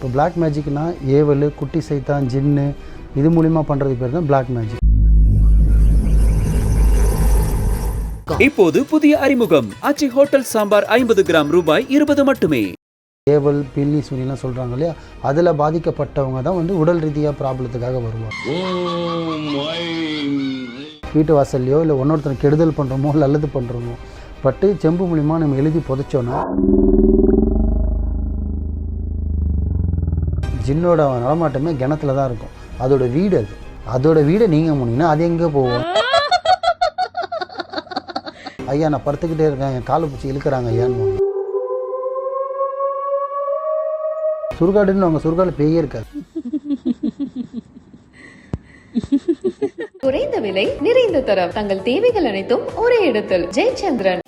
இப்போ பிளாக் மேஜிக்னா ஏவல் குட்டி சைத்தான் ஜின்னு இது மூலிமா பண்ணுறது பேர் தான் பிளாக் மேஜிக் இப்போது புதிய அறிமுகம். ஆச்சி ஹோட்டல் சாம்பார் ஐம்பது கிராம் ரூபாய் இருபது மட்டுமே. ஏவல் பில்லி சுனிலாம் சொல்கிறாங்க இல்லையா? அதில் பாதிக்கப்பட்டவங்க தான் வந்து உடல் ரீதியாக ப்ராப்ளத்துக்காக வருவாங்க. வீட்டு வாசல்லையோ இல்லை ஒன்னொருத்தனை கெடுதல் பண்ணுறோமோ நல்லது பண்ணுறோமோ பட்டு செம்பு மூலிமா நம்ம எழுதி புதைச்சோன்னா ஜின்னோட நடமாட்டமே கிணத்துல தான் இருக்கும். அதோட வீடு அது. அதோட வீடை நீங்கள் போனீங்கன்னா அது எங்கே போகும்? ஐயா நான் படுத்துக்கிட்டே இருக்கேன். என் காலை பிடிச்சி இழுக்கிறாங்க ஐயான்னு சுருகாடுன்னு அவங்க சுருகாடு பேயே இருக்காது. குறைந்த விலை நிறைந்த தரம். தங்கள் தேவைகள் அனைத்தும் ஒரே இடத்தில். ஜெயச்சந்திரன்.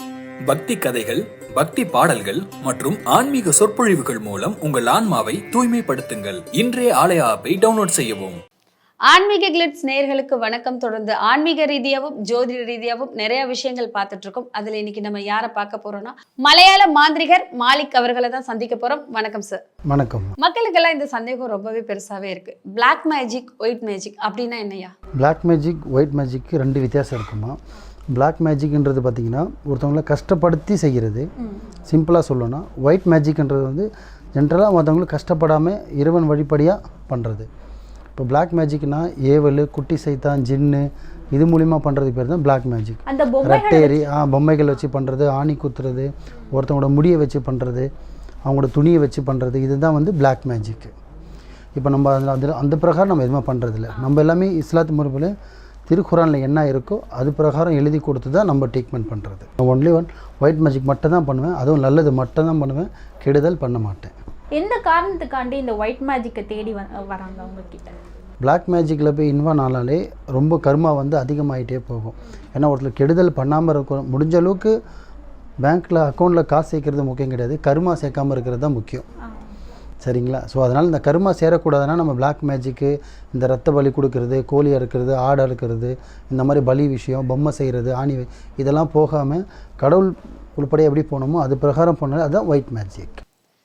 பக்தி கதைகள் பக்தி பாடல்கள் மற்றும் ஆன்மீக சொற்பொழிவுகள் மூலம் உங்கள் ஆன்மாவை தூய்மைப்படுத்துங்கள். இன்றைய ஆலய ஆப்பை டவுன்லோட் செய்யவும். ஆன்மீக கிளிட்ஸ் நேயர்களுக்கு வணக்கம். தொடர்ந்து ஆன்மீக ரீதியாகவும் ஜோதிட ரீதியாகவும் நிறைய விஷயங்கள் பார்த்துட்டு இருக்கோம். அதுல இன்னைக்கு நம்ம யாரை பார்க்க போறோம்னா மலையாள மாந்திரிகர் மாலிக் அவர்களை தான் சந்திக்க போறோம். வணக்கம் சார் வணக்கம். மக்களுக்கெல்லாம் இந்த சந்தேகம் ரொம்பவே பெருசாவே இருக்கு. Black மேஜிக் ஒயிட் மேஜிக் அப்படின்னா என்னையா Black மேஜிக் ஒயிட் மேஜிக்கு ரெண்டு வித்தியாசம் இருக்குமா? Black மேஜிக்ன்றது பார்த்தீங்கன்னா ஒருத்தவங்கள கஷ்டப்படுத்தி செய்கிறது. சிம்பிளாக சொல்லணும்னா ஒயிட் மேஜிக்ன்றது வந்து ஜென்ரலாக மற்றவங்களை கஷ்டப்படாமல் இறைவன் வழிப்படியாக பண்ணுறது இப்போ Black மேஜிக்னா ஏவல் குட்டி சைத்தான் ஜின்னு இது மூலிமா பண்ணுறது பேர் தான் Black மேஜிக் அந்த ரெட்டேரி ஆ பொம்மைகள் வச்சு பண்ணுறது ஆணி குத்துறது ஒருத்தவங்களோட முடியை வச்சு பண்ணுறது அவங்களோட துணியை வச்சு பண்ணுறது இதுதான் வந்து Black மேஜிக்கு இப்போ நம்ம அதில் அதில் அந்த பிரகாரம் நம்ம எதுவுமே பண்ணுறதில்ல நம்ம எல்லாமே இஸ்லாத்து முறையில் திருக்குறானில் என்ன இருக்கோ அது பிரகாரம் எழுதி கொடுத்து தான் நம்ம ட்ரீட்மெண்ட் பண்ணுறது ஒன்லி ஒன் ஒயிட் மேஜிக் மட்டும் தான் பண்ணுவேன். அதுவும் நல்லது மட்டும் தான் பண்ணுவேன். கெடுதல் பண்ண மாட்டேன். எந்த காரணத்துக்காண்டி இந்த ஒயிட் மேஜிக்கை தேடி வராங்க உங்ககிட்ட? Black மேஜிக்கில் போய் இன்வால்வ் ஆனாலே ரொம்ப கர்மா வந்து அதிகமாகிட்டே போகும். ஏன்னா ஒருத்தர் கெடுதல் பண்ணாமல் இருக்கும் முடிஞ்ச அளவுக்கு பேங்க்கில் அக்கௌண்ட்டில் காசு சேர்க்கறது முக்கியம் கிடையாது. கர்மா சேர்க்காமல் இருக்கிறது தான் முக்கியம். சரிங்களா? ஸோ அதனால் இந்த கர்மா சேரக்கூடாதுன்னா நம்ம Black மேஜிக்கு இந்த ரத்த பலி கொடுக்கறது கோழி அறுக்கிறது ஆடு அறுக்கிறது இந்த மாதிரி பலி விஷயம் பொம்மை செய்கிறது ஆணி இதெல்லாம் போகாமல் கடவுள் உள்பட எப்படி போகணுமோ அது பிரகாரம் பண்ணால் அதுதான் ஒயிட் மேஜிக்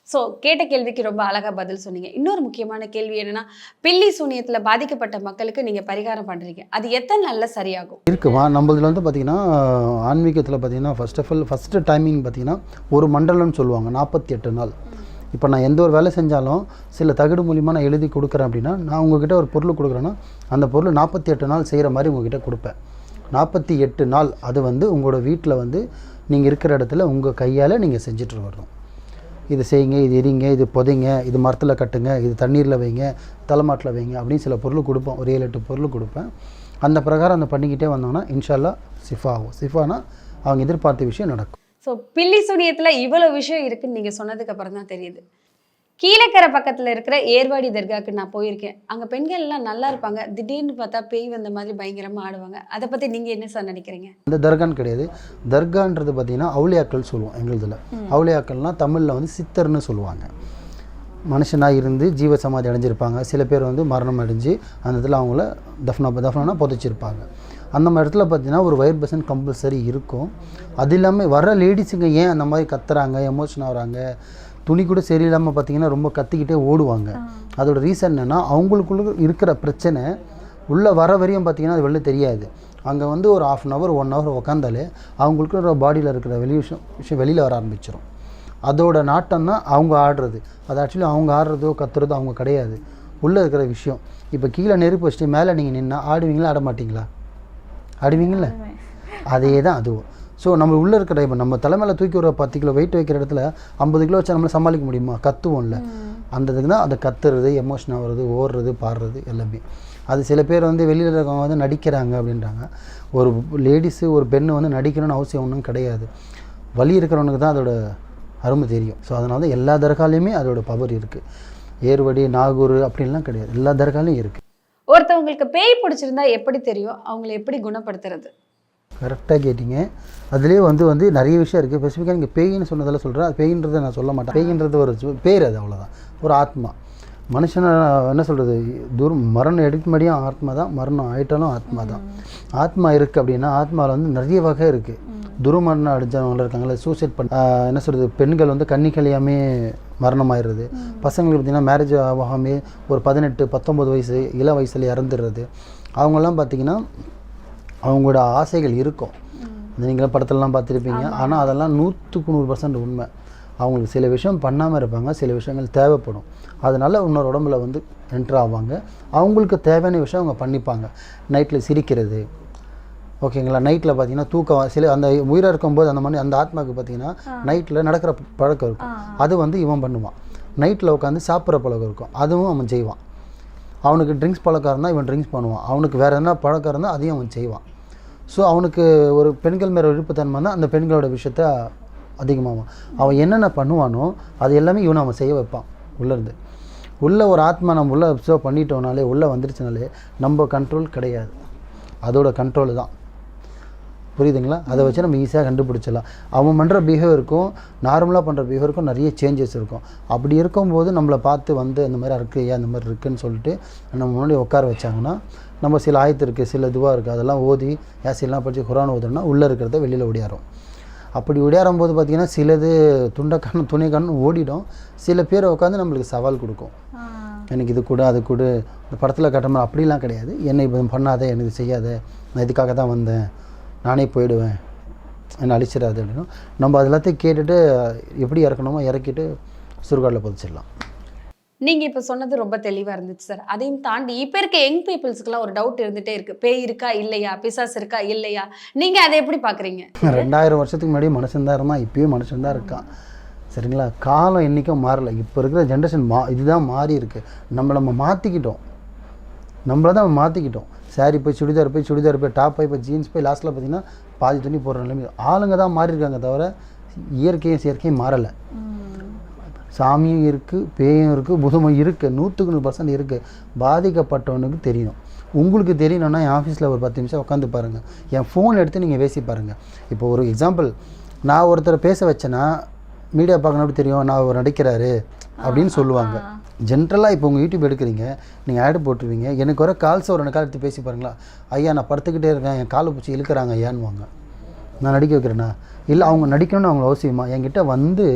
ஸோ கேட்ட கேள்விக்கு ரொம்ப அழகா பதில் சொன்னீங்க. இன்னொரு முக்கியமான கேள்வி என்னன்னா பில்லி சூனியத்துல பாதிக்கப்பட்ட மக்களுக்கு நீங்க பரிகாரம் பண்றீங்க. அது எத்தனை நாள்ல சரியாகும்? இருக்குமா நம்மளதுல வந்து பார்த்திங்கன்னா ஆன்மீகத்தில் பார்த்தீங்கன்னா first of all first timing பார்த்தீங்கன்னா ஒரு மண்டலம்னு சொல்லுவாங்க நாற்பத்தி எட்டு நாள். இப்போ நான் எந்த ஒரு வேலை செஞ்சாலும் சில தகடு மூலிமா நான் எழுதி கொடுக்குறேன் அப்படின்னா நான் உங்ககிட்ட ஒரு பொருள் கொடுக்குறேன்னா அந்த பொருள் நாற்பத்தி எட்டு நாள் செய்கிற மாதிரி உங்ககிட்ட கொடுப்பேன். நாற்பத்தி எட்டு நாள் அது வந்து உங்களோட வீட்டில் வந்து நீங்கள் இருக்கிற இடத்துல உங்கள் கையால் நீங்கள் செஞ்சுட்டு வரணும். இது செய்யுங்க இது எரிங்க இது புதைங்க இது மரத்தில் கட்டுங்க இது தண்ணீரில் வைங்க தலைமாட்டில் வைங்க அப்படின்னு சில பொருள் கொடுப்போம். ஒரு ஏழு எட்டு பொருள் கொடுப்பேன். அந்த பிரகாரம் அந்த பண்ணிக்கிட்டே வந்தோம்னா இன்ஷால்லா சிஃபா ஆகும். சிஃபானா அவங்க எதிர்பார்த்த விஷயம் நடக்கும். ஸோ பில்லி சூனியத்துல இவ்வளவு விஷயம் இருக்குன்னு நீங்க சொன்னதுக்கு அப்புறம் தான் தெரியுது. கீழக்கரை பக்கத்துல இருக்கிற ஏர்வாடி தர்காக்கு நான் போயிருக்கேன். அங்க பெண்கள் எல்லாம் நல்லா இருப்பாங்க. திடீர்னு பார்த்தா பேய் வந்த மாதிரி பயங்கரமா ஆடுவாங்க. அதை பத்தி நீங்க என்ன சார் நினைக்கிறீங்க? இந்த தர்கான்னு கிடையாது. தர்கான்றது பார்த்தீங்கன்னா அவுளியாக்கள் சொல்லுவோம் எங்களுதில். அவுளியாக்கள்னால் தமிழில் வந்து சித்தர்னு சொல்லுவாங்க. மனுஷனாக இருந்து ஜீவ சமாதி அடைஞ்சிருப்பாங்க. சில பேர் வந்து மரணம் அடைஞ்சு அந்த இடத்துல அவங்கள தஃப்னா தஃப்னா புதைச்சிருப்பாங்க. அந்த மாதிரி இடத்துல பார்த்தீங்கன்னா ஒரு ஒயர் பர்சன் கம்பல்சரி இருக்கும். அது இல்லாமல் வர லேடிஸுங்க ஏன் அந்த மாதிரி கத்துறாங்க எமோஷன் ஆகுறாங்க? துணி கூட சரியில்லாமல் பார்த்தீங்கன்னா ரொம்ப கத்திக்கிட்டே ஓடுவாங்க. அதோட ரீசன் என்னென்னா அவங்களுக்குள்ள இருக்கிற பிரச்சனை உள்ளே வர வரையும் பார்த்தீங்கன்னா அது வெளில தெரியாது. அங்கே வந்து ஒரு half an hour one hour உக்காந்தாலே அவங்களுக்கு ஒரு பாடியில் இருக்கிற வெளி விஷயம் விஷயம் வெளியில் வர ஆரம்பிச்சிடும் அதோட நாட்டம் தான் அவங்க ஆடுறது. அது ஆக்சுவலி அவங்க ஆடுறதோ கத்துறதோ அவங்க கிடையாது. உள்ளே இருக்கிற விஷயம். இப்போ கீழே நெருப்பு வச்சுட்டு மேலே நீங்கள் நின்னா ஆடுவீங்களா ஆட மாட்டீங்களா ஆடுவீங்களா அதே தான் அதுவும். ஸோ நம்ம உள்ளே இருக்கிற இப்போ நம்ம தலைமையில தூக்கி ஒரு பத்து கிலோ வெயிட் வைக்கிற இடத்துல ஐம்பது கிலோ வச்சா நம்மளால சமாளிக்க முடியுமா? கத்துவோம்ல. அந்த இதுக்கு தான் அதை கத்துறது எமோஷன் ஆகுறது ஓடுறது பாடுறது எல்லாமே. அது சில பேர் வந்து வெளியில் இருக்கவங்க வந்து நடிக்கிறாங்க அப்படின்றாங்க. ஒரு லேடிஸு ஒரு பெண்ணு வந்து நடிக்கணும்னு அவசியம் ஒன்றும் கிடையாது. வலி இருக்கிறவனுக்கு தான் அதோட அருமை தெரியும். ஸோ அதனால தான் எல்லா தர்காலையுமே அதோட பவர் இருக்குது ஏர்வடி நாகூர் அப்படின்லாம் கிடையாது. எல்லா தர்காலையும் இருக்குது ஒருத்தவங்களுக்கு பேய் பிடிச்சிருந்தா எப்படி தெரியும்? அவங்கள எப்படி குணப்படுத்துறது? கரெக்டாக கேட்டிங்க. அதுலேயே வந்து வந்து நிறைய விஷயம் இருக்குது ஸ்பெசிஃபிக்காக நீங்கள் பேயின்னு சொன்னதெல்லாம் சொல்கிறேன் அது பேயின்றதை நான் சொல்ல மாட்டேன். பேயின்றது ஒரு சு- பேர் அது அவ்வளோதான் ஒரு ஆத்மா. மனுஷனை என்ன சொல்கிறது தூரம் மரணம் எடுக்க முடியும் ஆத்மா தான். மரணம் ஆயிட்டாலும் ஆத்மா தான். ஆத்மா இருக்குது அப்படின்னா ஆத்மாவில் வந்து நிறைய வகை இருக்குது துருமரணம் அடிஞ்சவங்க இருக்காங்களே சூசைட் பண்ண என்ன சொல்கிறது பெண்கள் வந்து கண்ணி கழியாமே மரணமாயிடுறது பசங்களுக்கு பார்த்திங்கன்னா மேரேஜ் ஆகாமே ஒரு பதினெட்டு பத்தொம்பது வயசு இள வயசில் இறந்துடுறது. அவங்கெல்லாம் பார்த்திங்கன்னா அவங்களோட ஆசைகள் இருக்கும். நீங்களும் படத்துலலாம் பார்த்துருப்பீங்க. ஆனால் அதெல்லாம் நூற்றுக்கு நூறு பர்சன்ட் உண்மை. அவங்களுக்கு சில விஷயம் பண்ணாமல் இருப்பாங்க சில விஷயங்கள் தேவைப்படும். அதனால் இன்னொரு உடம்புல வந்து என்ட்ரு ஆவாங்க. அவங்களுக்கு தேவையான விஷயம் அவங்க பண்ணிப்பாங்க. நைட்டில் சிரிக்கிறது ஓகேங்களா? நைட்டில் பார்த்தீங்கன்னா தூக்கம் சில அந்த உயிராக இருக்கும்போது அந்த மாதிரி அந்த ஆத்மாவுக்கு பார்த்தீங்கன்னா நைட்டில் நடக்கிற பழக்கம் இருக்கும். அது வந்து இவன் பண்ணுவான். நைட்டில் உட்காந்து சாப்பிட்ற பழக்கம் இருக்கும். அதுவும் அவன் செய்வான். அவனுக்கு ட்ரிங்க்ஸ் பழக்கம் இருந்தால் இவன் ட்ரிங்க்ஸ் பண்ணுவான். அவனுக்கு வேறு என்ன பழக்கம் இருந்தால் அதையும் அவன் செய்வான். ஸோ அவனுக்கு ஒரு பெண்கள் மேலே விருப்பத்தன்மை தான் அந்த பெண்களோட விஷயத்த அதிகமாகும் அவன் என்னென்ன பண்ணுவானோ அது எல்லாமே இவனை அவன் செய்ய வைப்பான் உள்ளேருந்து. உள்ளே ஒரு ஆத்மா நம்ம உள்ளே அப்சர்வ் பண்ணிட்டோனாலே உள்ளே வந்துருச்சுனாலே நம்ம கண்ட்ரோல் கிடையாது. அதோட கண்ட்ரோல் தான். புரியுதுங்களா? அதை வச்சு நம்ம ஈஸியாக கண்டுபிடிச்சிடலாம். அவன் பண்ணுற பிஹேவியருக்கும் நார்மலாக பண்ணுற பிஹேவியருக்கும் நிறைய சேஞ்சஸ் இருக்கும். அப்படி இருக்கும்போது நம்மளை பார்த்து வந்து இந்த மாதிரி இருக்கு ஏன் இந்த மாதிரி இருக்குன்னு சொல்லிட்டு நம்ம முன்னாடி உட்கார வச்சாங்கன்னா நம்ம சில ஆயத்து இருக்குது சில இதுவாக இருக்குது அதெல்லாம் ஓதி யாசிலாம் படித்து குரான் ஓதுனா உள்ளே இருக்கிறத வெளியில் ஓடியாரும் அப்படி ஓடியாரும் போது பார்த்திங்கன்னா சிலது துண்டக்கண்ணு துணை கண்ணு ஓடிடும். சில பேர் உட்காந்து நம்மளுக்கு சவால் கொடுக்கும். எனக்கு இது கூட அது கூட இந்த படத்தில் கட்டுற மாதிரி அப்படிலாம் கிடையாது. என்னை இப்போ பண்ணாத எனக்கு செய்யாத நான் இதுக்காக தான் வந்தேன். நானே போயிடுவேன். என்னை அழிச்சிடாது அப்படின்னா. நம்ம அது எல்லாத்தையும் கேட்டுட்டு எப்படி இறக்கணுமோ இறக்கிட்டு சுருகாட்டில் புதைச்சிடலாம். நீங்க இப்ப சொன்னது ரொம்ப தெளிவா இருந்துச்சு சார் அதையும் தாண்டி இப்ப இருக்க யங் பீப்புள்ஸ்க்குலாம் ஒரு டவுட் இருந்துட்டே இருக்கு. பேய் இருக்கா இல்லையா? பிசாஸ் இருக்கா இல்லையா? நீங்க அதை எப்படி பாக்குறீங்க? ரெண்டாயிரம் வருஷத்துக்கு முன்னாடி மனுஷன்தான் இருந்தான் இப்பயும் மனுஷன்தான் இருக்கான். சரிங்களா? காலம் என்றைக்கும் மாறல. இப்போ இருக்கிற ஜென்ரேஷன் மா இதுதான் மாறி இருக்கு. நம்ம நம்ம மாற்றிக்கிட்டோம் நம்மள தான் மாற்றிக்கிட்டோம் saree போய் சுடிதார் போய் சுடிதார் போய் டாப் போய் இப்போ ஜீன்ஸ் போய் லாஸ்ட்டில் பார்த்தீங்கன்னா பாதி துணி போடுற நிலைமை. ஆளுங்க தான் மாறி இருக்காங்க தவிர இயற்கையும் செயற்கையும் மாறலை. சாமியும் இருக்குது பேயும் இருக்குது புதமும் இருக்குது நூற்றுக்கு நூறு பர்சன்ட் இருக்குது பாதிக்கப்பட்டவனுக்கு தெரியும் உங்களுக்கு தெரியணும்னா என் ஆஃபீஸில் ஒரு பத்து நிமிஷம் உட்காந்து பாருங்கள் என் ஃபோன் எடுத்து நீங்கள் பேசி பாருங்கள் இப்போ ஒரு எக்ஸாம்பிள் நான் ஒருத்தரை பேச வச்சேன்னா மீடியா பார்க்கணும் தெரியும்? நான் அவர் நடிக்கிறாரு அப்படின்னு சொல்லுவாங்க. ஜென்ரலாக இப்போ உங்கள் யூடியூப் எடுக்கிறீங்க நீங்கள் ஆடு போட்டுருவீங்க எனக்கு வர கால்ஸ் ஒரு ரெண்டு கால் எடுத்து பேசி பாருங்களா? ஐயா நான் படுத்துக்கிட்டே இருக்கேன் என் காலை பிடிச்சி இழுக்கிறாங்க ஐயான்னுவாங்க. நான் நடிக்க வைக்கிறேன்னா இல்லை அவங்க நடிக்கணும்னு அவங்க அவசியமா? என்கிட்ட வந்து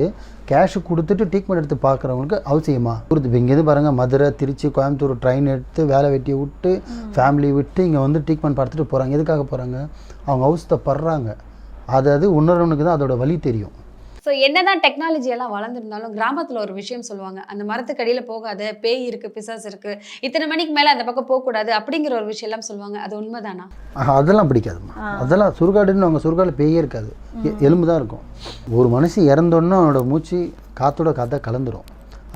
கேஷ் கொடுத்துட்டு ட்ரீட்மெண்ட் எடுத்து பார்க்குறவங்களுக்கு அவசியமா? கொடுத்து இப்போ இங்கேருந்து பாருங்கள் மதுரை திருச்சி கோயம்புத்தூர் ட்ரெயின் எடுத்து வேலை வெட்டியை விட்டு ஃபேமிலி விட்டு இங்கே வந்து ட்ரீட்மெண்ட் பார்த்துட்டு போகிறாங்க எதுக்காக போகிறாங்க அவங்க அவஸ்தைப்படுறாங்க. அது அது உணர்வனுக்கு தான் அதோட வலி தெரியும். ஸோ என்னதான் டெக்னாலஜி எல்லாம் வளர்ந்துருந்தாலும் கிராமத்துல ஒரு விஷயம் சொல்லுவாங்க. அந்த மரத்துக்கு அடியில போகாத பேய் இருக்கு பிசாஸ் இருக்கு இத்தனை மணிக்கு மேல அந்த பக்கம் போகக்கூடாது அப்படிங்கிற ஒரு விஷயம் எல்லாம் சொல்லுவாங்க. அது உண்மைதானா? அதெல்லாம் பிடிக்காதும்மா. அதெல்லாம் சுருகாடுன்னு அவங்க சுருகாடு பேயே இருக்காது. எலும்பு தான் இருக்கும். ஒரு மனுஷன் இறந்தோன்னே அவனோட மூச்சு காத்தோட காத்தா கலந்துரும்.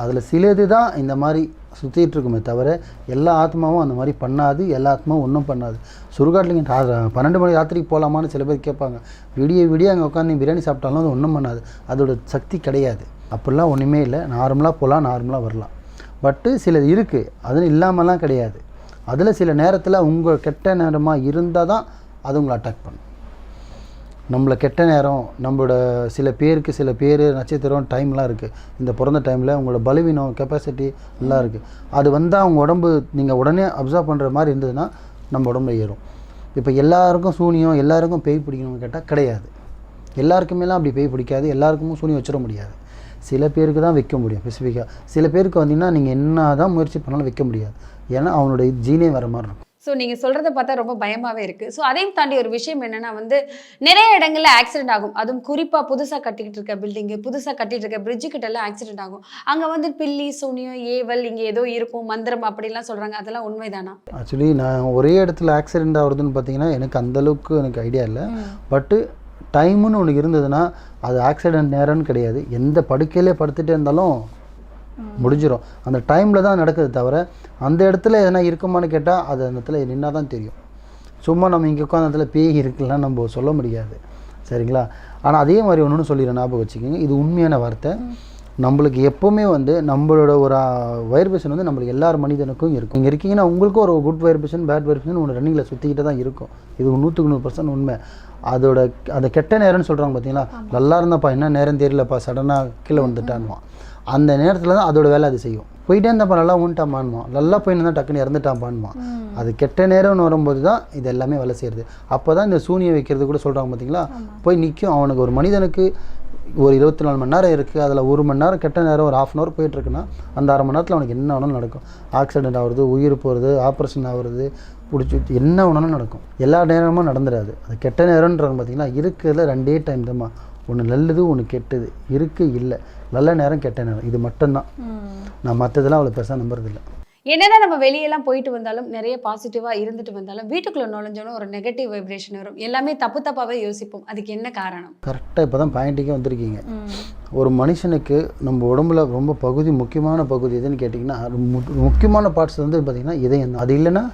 அதில் சிலது தான் இந்த மாதிரி சுற்றிட்டு இருக்குமே தவிர எல்லா ஆத்மாவும் அந்த மாதிரி பண்ணாது எல்லா ஆத்மாவும் ஒன்றும் பண்ணாது. சுருகாட்டிலிங்க பன்னெண்டு மணி ராத்திரிக்கு போகலாமான்னு சில பேர் கேட்பாங்க. விடிய விடிய அங்கே உட்காந்து பிரியாணி சாப்பிட்டாலும் அது ஒன்றும் பண்ணாது. அதோட சக்தி கிடையாது. அப்படிலாம் ஒன்றுமே இல்லை. நார்மலாக போகலாம் நார்மலாக வரலாம். பட்டு சிலது இருக்குது அது இல்லாமலாம் கிடையாது. அதில் சில நேரத்தில் உங்கள் கெட்ட நேரமாக இருந்தால் தான் அது உங்களை அட்டாக் பண்ணும். நம்மளை கெட்ட நேரம் நம்மளோட சில பேருக்கு சில பேர் நட்சத்திரம் டைம்லாம் இருக்குது இந்த பிறந்த டைமில் உங்களோட பலவீனம் கெப்பாசிட்டி எல்லாம் இருக்குது அது வந்தால் அவங்க உடம்பு நீங்கள் உடனே அப்சர்வ் பண்ணுற மாதிரி இருந்ததுன்னா நம்ம உடம்புல ஏறும். இப்போ எல்லாருக்கும் சூனியம் எல்லாருக்கும் பேய் பிடிக்கணும்னு கேட்டால் கிடையாது. எல்லாருக்குமேலாம் அப்படி பேய் பிடிக்காது. எல்லாருக்குமே சூனியம் வச்சிட முடியாது. சில பேருக்கு தான் வைக்க முடியும் ஸ்பெசிஃபிக்காக சில பேருக்கு வந்தீங்கன்னா நீங்கள் என்ன தான் முயற்சி பண்ணாலும் வைக்க முடியாது. ஏன்னா அவனுடைய ஜீனே வர மாதிரி இருக்கும். ஸோ நீங்கள் சொல்கிறத பார்த்தா ரொம்ப பயமாகவே இருக்குது ஸோ அதையும் தாண்டி ஒரு விஷயம் என்னன்னா வந்து நிறைய இடங்கள்ல ஆக்சிடென்ட் ஆகும். அதுவும் குறிப்பாக புதுசாக கட்டிக்கிட்டு இருக்க பில்டிங்கு புதுசாக கட்டிட்டு இருக்க பிரிட்ஜு கிட்ட எல்லாம் ஆக்சிடென்ட் ஆகும். அங்கே வந்து பில்லி சூனியம் ஏவல் இங்கே ஏதோ இருக்கும் மந்திரம் அப்படிலாம் சொல்கிறாங்க அதெல்லாம் உண்மைதானா? ஆக்சுவலி நான் ஒரே இடத்துல ஆக்சிடெண்ட் ஆகுறதுன்னு பார்த்தீங்கன்னா எனக்கு அந்த அளவுக்கு எனக்கு ஐடியா இல்லை. பட்டு டைமுன்னு ஒன்று இருந்ததுன்னா அது ஆக்சிடென்ட் நேரம்னு கிடையாது. எந்த படுக்கையிலே படுத்துட்டே இருந்தாலும் முடிஞ்சிடும் அந்த டைமில் தான் நடக்குது தவிர அந்த இடத்துல எதனா இருக்குமான்னு கேட்டால் அது அந்த இடத்துல நின்னா தான் தெரியும். சும்மா நம்ம இங்கே உட்காந்த இடத்துல பேய் இருக்குல்லாம் நம்ம சொல்ல முடியாது. சரிங்களா? ஆனால் அதே மாதிரி ஒன்று சொல்லிடுறேன் ஞாபகம் வச்சுக்கோங்க. இது உண்மையான வார்த்தை. நம்மளுக்கு எப்போவுமே வந்து நம்மளோட ஒரு வைப்ரேஷன் வந்து நம்மளுக்கு எல்லார் மனிதனுக்கும் இருக்கும். இங்கே இருக்கீங்கன்னா உங்களுக்கும் ஒரு குட் வைப்ரேஷன் பேட் வைப்ரேஷன் ஒன்று ரன்னிங்கில் சுற்றிக்கிட்டு தான் இருக்கும். இது நூற்றுக்கு நூறு பர்சன்ட் உண்மை. அதோட அந்த கெட்ட நேரம்னு சொல்கிறாங்க பார்த்தீங்களா நல்லா இருந்தாப்பா என்ன நேரம் தெரியலப்பா சடனாக கீழே வந்துட்டான்வான் அந்த நேரத்தில் தான் அதோட வேலை அது செய்யும். போயிட்டே இருந்தாப்பா நல்லா உண்டாமான்வான் நல்லா போயின்னு தான் டக்குன்னு இறந்துட்டான்பான்வான் அது கெட்ட நேரம்னு வரும்போது தான் இது எல்லாமே வேலை செய்யுது அப்போ தான் இந்த சூனியம் வைக்கிறது கூட சொல்கிறாங்க பார்த்தீங்களா போய் நிற்கும் அவனுக்கு ஒரு மனிதனுக்கு ஒரு இருபத்தி நாலு மணி நேரம் இருக்குது அதில் ஒரு மணி நேரம் கெட்ட நேரம் ஒரு ஆஃப் அன் ஹவர் போயிட்டுருக்குன்னா அந்த அரை மணி நேரத்தில் அவனுக்கு என்ன வேணாலும் நடக்கும். ஆக்சிடென்ட் ஆகுறது உயிர் போகிறது ஆப்ரேஷன் ஆகுறது பிடிச்சி என்ன வேணாலும் நடக்கும். எல்லா நேரமும் நடந்துடாது. அது கெட்ட நேரம்ன்றது பார்த்திங்கன்னா இருக்கிறதுல ரெண்டே டைம் தான்மா. ஒன்று நல்லது ஒன்று கெட்டது. இருக்கு இல்லை. நல்ல நேரம் கெட்ட நேரம். இது மட்டும்தான். நான் மற்றதெல்லாம் அவ்வளோ பெருசாக நம்புறதில்லை. என்னதான் நம்ம வெளியெல்லாம் போயிட்டு வந்தாலும் நிறைய பாசிட்டிவா இருந்துட்டு வந்தாலும் வீட்டுக்குள்ள நுழைஞ்சோன்னு ஒரு நெகட்டிவ் வைப்ரேஷன் வரும். எல்லாமே தப்பு தப்பாவே யோசிப்போம். அதுக்கு என்ன காரணம்? கரெக்டாக இப்போ தான் பாயிண்ட்டுக்கே வந்திருக்கீங்க. ஒரு மனுஷனுக்கு நம்ம உடம்புல ரொம்ப பகுதி முக்கியமான பகுதி எதுன்னு கேட்டிங்கன்னா முக்கியமான பார்ட்ஸ் வந்து பார்த்திங்கன்னா இதயம் அது இல்லைன்னா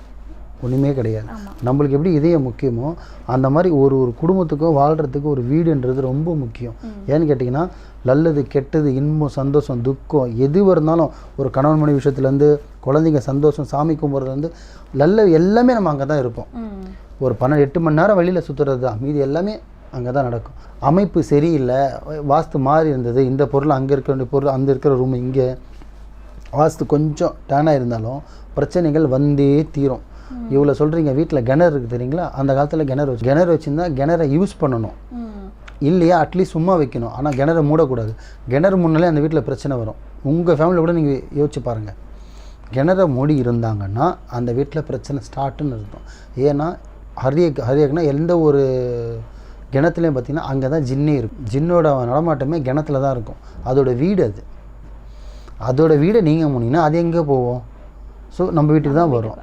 ஒன்றுமே கிடையாது. நம்மளுக்கு எப்படி இதயம் முக்கியமோ அந்த மாதிரி ஒரு ஒரு குடும்பத்துக்கும் வாழ்கிறதுக்கு ஒரு வீடுன்றது ரொம்ப முக்கியம். ஏன்னு கேட்டிங்கன்னா நல்லது கெட்டது இன்பம் சந்தோஷம் துக்கம் எது இருந்தாலும் ஒரு கணவன் மனைவி விஷயத்துலேருந்து குழந்தைங்க சந்தோஷம் சாமி கும்பிட்றதுலேருந்து நல்ல எல்லாமே நம்ம அங்கே தான் இருப்போம் ஒரு பன்னெண்டு எட்டு மணி நேரம் வெளியில் சுற்றுறது தான். மீதி எல்லாமே அங்கே தான் நடக்கும். அமைப்பு சரியில்லை வாஸ்து மாறி இருந்தது இந்த பொருள் அங்கே இருக்க வேண்டிய பொருள் அந்த இருக்கிற ரூம் இங்கே. வாஸ்து கொஞ்சம் டேனாக இருந்தாலும் பிரச்சனைகள் வந்தே தீரும். இவ்வளோ சொல்கிறீங்க வீட்டில் கிணறு இருக்குது தெரியுங்களா? அந்த காலத்தில் கிணறு வச்சு கிணறு வச்சுருந்தா கிணறை யூஸ் பண்ணணும். இல்லையா அட்லீஸ்ட் சும்மா வைக்கணும். ஆனால் கிணறு மூடக்கூடாது. கிணறு முன்னாலே அந்த வீட்டில் பிரச்சனை வரும். உங்கள் ஃபேமிலியில் கூட நீங்கள் யோசிச்சு பாருங்கள் கிணற மூடி இருந்தாங்கன்னா அந்த வீட்டில் பிரச்சனை ஸ்டார்ட்டுன்னு அர்த்தம். ஏன்னா ஹரியக் ஹரியக்னா எந்த ஒரு கிணத்துலையும் பார்த்தீங்கன்னா அங்கே தான் ஜின்னே இருக்கும். ஜின்னோட நடமாட்டமே கிணத்துல தான் இருக்கும். அதோட வீடு அது. அதோட வீடை நீங்கள் போனீங்கன்னா அது எங்கே போவோம் ஸோ நம்ம வீட்டுக்கு தான் வரும்.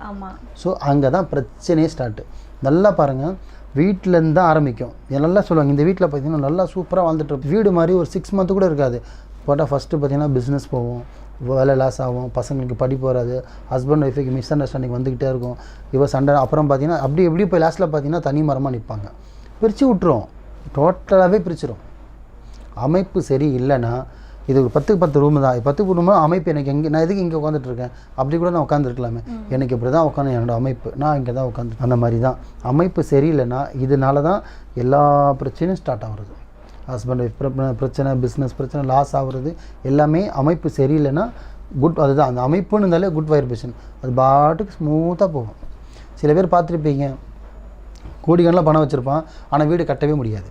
ஸோ அங்கே தான் பிரச்சனையே ஸ்டார்ட்டு நல்லா பாருங்கள் வீட்டிலேருந்து தான் ஆரம்பிக்கும் நல்லா சொல்லுவாங்க. இந்த வீட்டில் பார்த்தீங்கன்னா நல்லா சூப்பராக வாழ்ந்துட்டு. வீடு மாதிரி ஒரு சிக்ஸ் மந்த்து கூட இருக்காது. போட்டால் ஃபஸ்ட்டு பார்த்தீங்கன்னா பிஸ்னஸ் போவோம். வேலை லாஸ் ஆகும். பசங்களுக்கு படிப்பு வராது. ஹஸ்பண்ட் ஒய்ஃபுக்கு மிஸ் அண்டர்ஸ்டாண்டிங் வந்துக்கிட்டே இருக்கும். இவ சண்டை அப்புறம் பார்த்தீங்கன்னா அப்படி எப்படி போய் லாஸ்ட்டில் பார்த்தீங்கன்னா தனி மரமாக நிற்பாங்க பிரித்து விட்டுரும். டோட்டலாகவே பிரிச்சிரும். அமைப்பு சரி இல்லைன்னா இது ஒரு பத்துக்கு பத்து ரூம் தான். பத்துக்கு ரூம் அமைப்பு எனக்கு எங்கே நான் எதுக்கு இங்கே உட்காந்துட்டு இருக்கேன் அப்படி கூட நான் உட்காந்துருக்கலாமே எனக்கு இப்படி தான் உட்காந்து என்னோட அமைப்பு. நான் இங்கே தான் உட்காந்து அந்த மாதிரி தான் அமைப்பு சரியில்லைன்னா இதனால தான் எல்லா பிரச்சனையும் ஸ்டார்ட் ஆகுறது. ஹஸ்பண்ட் ஒய்ஃப் பிரச்சனை பிஸ்னஸ் பிரச்சனை லாஸ் ஆகுறது எல்லாமே அமைப்பு சரியில்லைன்னா குட் அதுதான். அந்த அமைப்புன்னு இருந்தாலே குட் வைப்ரேஷன் அது பாட்டுக்கு ஸ்மூத்தாக போகும். சில பேர் பார்த்துருப்பீங்க. கோடிக்கணக்கில் பணம் வச்சுருப்பான். ஆனால் வீடு கட்டவே முடியாது.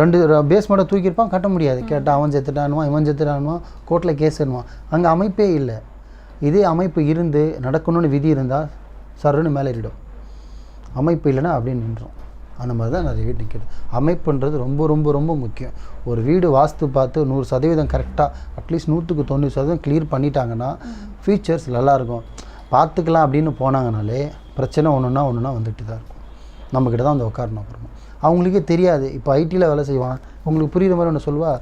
ரெண்டு பேஸ் மட்டும் தூக்கியிருப்பான் கட்ட முடியாது. கேட்டால் அவன் செத்துட்டானுவான் இவன் செத்துட்டானுவான் கோர்ட்டில் கேஸ் வேணுவான் அங்கே அமைப்பே இல்லை. இதே அமைப்பு இருந்து நடக்கணும்னு விதி இருந்தால் சருன்னு மேலே ஏறிடும். அமைப்பு இல்லைன்னா அப்படின்னு நின்றோம் அந்த மாதிரி தான் நிறைய வீடு நிற்கிது அமைப்புன்றது ரொம்ப ரொம்ப ரொம்ப முக்கியம். ஒரு வீடு வாஸ்து பார்த்து நூறு சதவீதம் கரெக்டாக அட்லீஸ்ட் நூற்றுக்கு தொண்ணூறு சதவீதம் கிளியர் பண்ணிட்டாங்கன்னா ஃபீச்சர்ஸ் நல்லாயிருக்கும் பார்த்துக்கலாம் அப்படின்னு போனாங்கனாலே பிரச்சனை ஒன்றுனா ஒன்றுனா வந்துட்டு தான் இருக்கும். நம்மக்கிட்ட தான் வந்து உட்காரணும் அப்புறமா. அவங்களுக்கே தெரியாது. இப்போ ஐடியில் வேலை செய்வான். உங்களுக்கு புரியுற மாதிரி ஒன்று சொல்லுவா.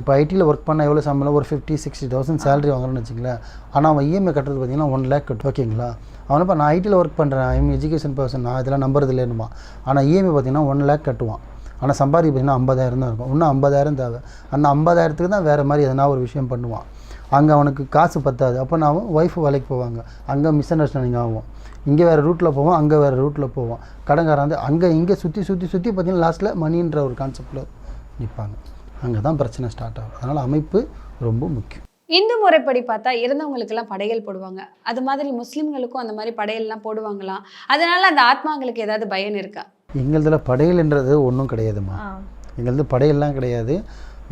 இப்போ ஐடியில் ஒர்க் பண்ண எவ்வளோ சம்பளம்? ஒரு ஃபிஃப்டி சிக்ஸ்டி தௌசண்ட் சேலரி வாங்குறேன்னு வச்சுங்களேன் ஆனால் அவன் இஎம்ஐ கட்டுறது பார்த்தீங்கன்னா ஒன் லேக் கட்டு. ஓகேங்களா அவனப்பா நான் ஐடியில் ஒர்க் பண்ணுறேன் ஐம் எஜுகேஷன் பர்சன் நான் இதெல்லாம் நம்புறது இல்லைன்னுமா ஆனால் இஎம்ஐ பார்த்தீங்கன்னா ஒன் லேக் கட்டுவான். ஆனால் சம்பாதி பார்த்தீங்கன்னா ஐம்பதாயிரம் தான் இருக்கும். இன்னும் ஐம்பதாயிரம் தேவை. அந்த ஐம்பதாயிரத்துக்கு தான் வேறு மாதிரி எதனா ஒரு விஷயம் பண்ணுவான். அங்கே அவனுக்கு காசு பத்தாது. அப்போ நான் ஒய்ஃபு வேலைக்கு போவாங்க. அங்கே மிஸ் அண்டர்ஸ்டாண்டிங் ஆகும். இங்கே வேறு ரூட்டில் போவோம் அங்கே வேறு ரூட்டில் போவோம் கடன்காரன் வந்து அங்கே இங்கே சுற்றி சுற்றி சுற்றி பார்த்தீங்கன்னா லாஸ்ட்டில் மணின்ற ஒரு கான்செப்டில் நிற்பாங்க அங்கே தான் பிரச்சனை ஸ்டார்ட் ஆகும். அதனால் அமைப்பு ரொம்ப முக்கியம். இந்து முறைப்படி பார்த்தா இறந்தவங்களுக்கெல்லாம் படையல் போடுவாங்க. அது மாதிரி முஸ்லிம்களுக்கும் அந்த மாதிரி படையல்லாம் போடுவாங்களாம். அதனால அந்த ஆத்மாங்களுக்கு ஏதாவது பயன் இருக்கா? எங்களதில் படையல்ன்றது ஒன்றும் கிடையாதும்மா. ஆ. எங்களது படையல்லாம் கிடையாது.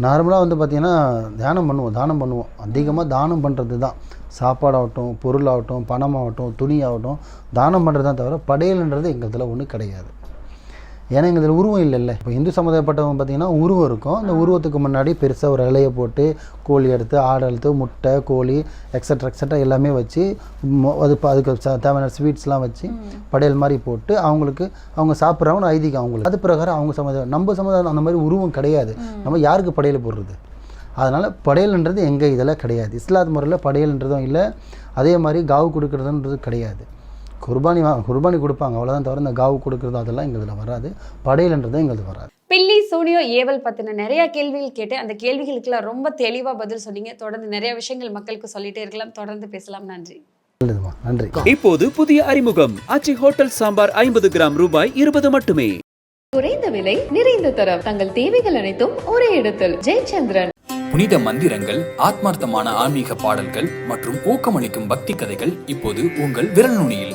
நார்மலாக வந்து பார்த்திங்கன்னா தியானம் பண்ணுவோம் தானம் பண்ணுவோம். அதிகமாக தானம் பண்ணுறது தான். சாப்பாடாகட்டும் பொருளாகட்டும் பணமாகட்டும் துணி ஆகட்டும் தானம் பண்ணுறது தான் தவிர படையல்ன்றது எங்கள் இதில் ஒன்றும் கிடையாது. ஏன்னா எங்கள் உருவம் இல்லைல்ல. இப்போ இந்து சமுதாயப்பட்டவங்க பார்த்தீங்கன்னா உருவம் இருக்கும். அந்த உருவத்துக்கு முன்னாடி பெருசாக ஒரு இலையை போட்டு கோழி எடுத்து ஆடு எடுத்து முட்டை கோழி எக்ஸட்ரா எக்ஸட்ரா எல்லாமே வச்சு மொ- அது அதுக்கு தேவையான ஸ்வீட்ஸ்லாம் வச்சு படையல் மாதிரி போட்டு அவங்களுக்கு அவங்க சாப்பிட்றாங்கன்னு ஐதீகம் அவங்களுக்கு. அது பிரகாரம் அவங்க சமுதாயம் நம்ம சமுதாயம் அந்த மாதிரி உருவம் கிடையாது. நம்ம யாருக்கு படையல் போடுறது? அதனால் படையல்ன்றது எங்கள் இதில் கிடையாது. இஸ்லாத் முறையில் படையல்ன்றதும் இல்லை அதே மாதிரி காவு கொடுக்குறதுன்றது கிடையாது. குர்பானி வா குர்பானி கொடுப்பாங்க. அவ்வளோதான் தவிர இந்த காவு கொடுக்குறது அதெல்லாம் எங்கள் வராது. படையல்ன்றது எங்களுக்கு வராது. பில்லி சூனியோ ஏவல் பத்தின நிறைய கேள்விகள் கேட்டு அந்த கேள்விகளுக்கெல்லாம் ரொம்ப தெளிவா பதில் சொன்னீங்க. தொடர்ந்து நிறைய விஷயங்கள் மக்களுக்கு சொல்லிட்டே இருக்கலாம். தொடர்ந்து பேசலாம். நன்றி. நல்லதுமா. நன்றி. இப்போது புதிய அறிமுகம். ஆச்சி ஹோட்டல் சாம்பார் ஐம்பது கிராம் ரூபாய் இருபது மட்டுமே. குறைந்த விலை நிறைந்த தரம். தங்கள் தேவைகள் அனைத்தும் ஒரே இடத்தில். ஜெயச்சந்திரன். புனித மந்திரங்கள் ஆத்மார்த்தமான ஆன்மீக பாடல்கள் மற்றும் ஊக்கமளிக்கும் பக்தி கதைகள் இப்போது உங்கள் விரல் நுனியில்.